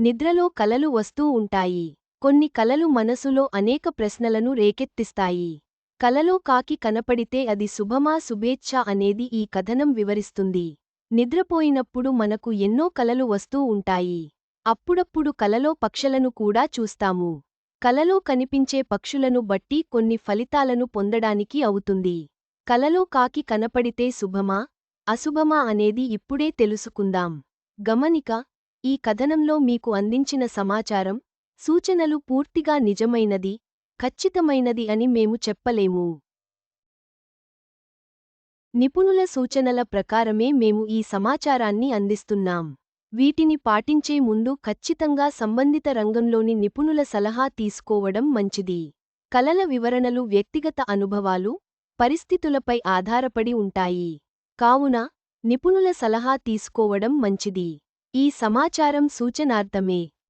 నిద్రలో కలలు వస్తూ ఉంటాయి. కొన్ని కలలు మనసులో అనేక ప్రశ్నలను రేకెత్తిస్తాయి. కలలో కాకి కనపడితే అది శుభమా శుభేచ్ఛ అనేది ఈ కథనం వివరిస్తుంది. నిద్రపోయినప్పుడు మనకు ఎన్నో కలలు వస్తూ ఉంటాయి. అప్పుడప్పుడు కలలో పక్షులను కూడా చూస్తాము. కలలో కనిపించే పక్షులను బట్టి కొన్ని ఫలితాలను పొందడానికి అవుతుంది. కలలో కాకి కనపడితే శుభమా అశుభమా అనేది ఇప్పుడే తెలుసుకుందాం. గమనిక ఈ కథనంలో మీకు అందించిన సమాచారం సూచనలు పూర్తిగా నిజమైనది ఖచ్చితమైనది అని మేము చెప్పలేము. నిపుణుల సూచనల ప్రకారమే మేము ఈ సమాచారాన్ని అందిస్తున్నాం. వీటిని పాటించే ముందు ఖచ్చితంగా సంబంధిత రంగంలోని నిపుణుల సలహా తీసుకోవడం మంచిది. కలల వివరణలు వ్యక్తిగత అనుభవాలు పరిస్థితులపై ఆధారపడి ఉంటాయి. కావున నిపుణుల సలహా తీసుకోవడం మంచిది. ఈ సమాచారం సూచనార్థమే.